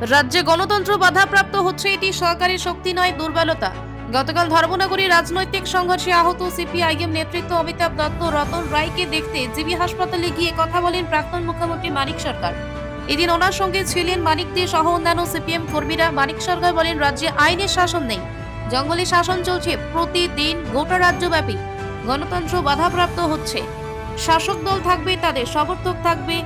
রাজ্যে গণতন্ত্র বাধাপ্রাপ্ত হচ্ছে এটি সরকারি শক্তি নয়, দুর্বলতা। গতকাল ধর্মনগরী রাজনৈতিক সংঘর্ষে আহত সিপিআইএম নেতৃত্ব অমিতাভ দত্ত রতন রায়কে দেখতে জিবি হাসপাতালে গিয়ে কথা বলেন প্রাক্তন মুখ্যমন্ত্রী মানিক সরকার। এদিন ওনার সঙ্গে ছিলেন মানিক দে সহ অন্যান্য সিপিএম কর্মীরা। মানিক সরকার বলেন, রাজ্যে আইনের শাসন নেই। জঙ্গলে শাসন চলছে প্রতিদিন গোটা রাজ্যব্যাপী। গণতন্ত্র বাধাপ্রাপ্ত হচ্ছে। শাসক দল থাকবে তাদের, সমর্থক থাকবে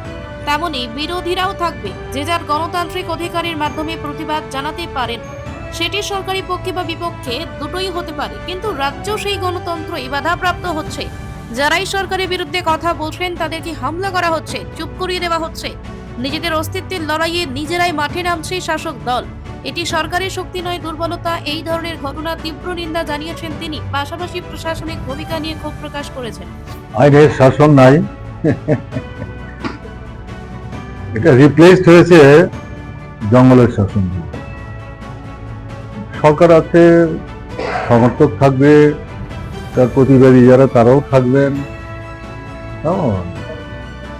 তেমনি বিরোধীরাও থাকবে। যে যার গণতান্ত্রিক অধিকারের মাধ্যমে প্রতিবাদ জানাতে পারেন, সেটি সরকারি পক্ষে বা বিপক্ষে দুটোই হতে পারে। কিন্তু রাজ্য সেই গণতন্ত্রই বাধাপ্রাপ্ত হচ্ছে। যারাই সরকারের বিরুদ্ধে কথা বলছেন, তাদেরকে হামলা করা হচ্ছে, চুপ করিয়ে দেওয়া হচ্ছে। নিজেদের অস্তিত্বের লড়াইয়ে নিজেরাই মাঠে নামছে শাসক দল। এটি সরকারি শক্তি নয়, দুর্বলতা, এই ধরনের ঘটনা তীব্র নিন্দা জানিয়েছেন তিনি। পাশাপাশি প্রশাসনিক ভূমিকা নিয়ে ক্ষোভ প্রকাশ করেছেন। আইনের শাসন নাই। এটা রিপ্লেসড হয়েছে জঙ্গলের শাসন। সরকার আছে, সমর্থক থাকবে, তার প্রতিবাদী যারা তারাও থাকবেন।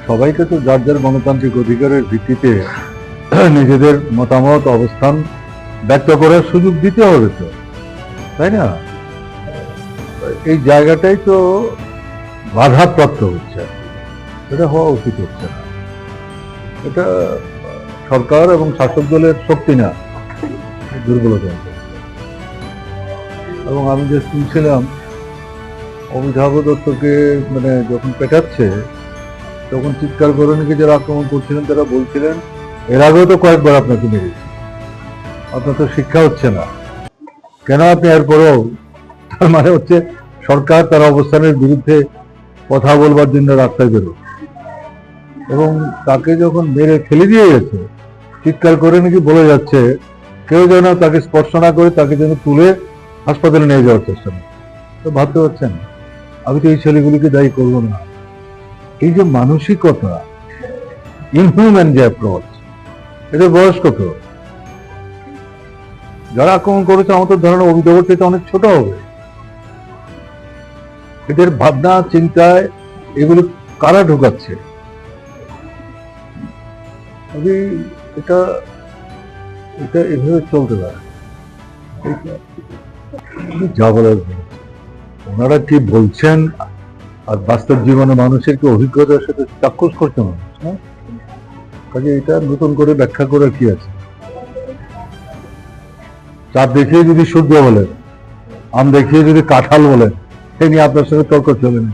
সবাইকে তো যার যার গণতান্ত্রিক অধিকারের ভিত্তিতে নিজেদের মতামত, অবস্থান ব্যক্ত করার সুযোগ দিতে হবে তো, তাই না? এই জায়গাটাই তো বাধাপ্রাপ্ত হচ্ছে। এটা হওয়া উচিত হচ্ছে না। এটা সরকার এবং শাসক দলের শক্তি না, দুর্বলতা। এবং আমি যে শুনছিলাম, অমিতাভ দত্তকে মানে যখন পেটাচ্ছে, তখন চিৎকার করে নাকি যারা আক্রমণ করছিলেন, তারা বলছিলেন, এর আগেও তো কয়েকবার আপনাকে মেরেছি। আপনার তো শিক্ষা হচ্ছে না। কেন আপনি এরপরেও তার মানে হচ্ছে, সরকার তার অবস্থানের বিরুদ্ধে কথা বলবার জন্য রাস্তায় বেরো এবং তাকে যখন মেরে ফেলে দিয়ে গেছে, চিৎকার করে নাকি বলে যাচ্ছে, কেউ যেন তাকে স্পর্শ না করে তাকে যেন তুলে হাসপাতালে নিয়ে যাওয়ার চেষ্টা তো ভাবতে পারছেন, আমি তো এই ছেলেগুলিকে দায়ী করব না। এই যে মানসিকতা ইনহিউম্যান যে অ্যাপ্রোচ এদের বয়স কত যারা আক্রমণ করেছে আমাদের ধারণা অভিযোগের থেকে অনেক ছোট হবে। এদের ভাবনা, চিন্তায় এগুলো কারা ঢুকাচ্ছে? আমি এটা এটা এভাবে চলতে পারে। যা বলার ওনারা কি বলছেন? আর বাস্তব জীবনে মানুষের কি অভিজ্ঞতার সাথে চাক্ষুষ করছে মানুষ হ্যাঁ? কাজে এটা নতুন করে ব্যাখ্যা করার কি আছে? চাপ দেখিয়ে যদি সূর্য বলেন, আম দেখিয়ে যদি কাঁঠাল বলেন, সে নিয়ে আপনার সাথে তর্ক চলে না।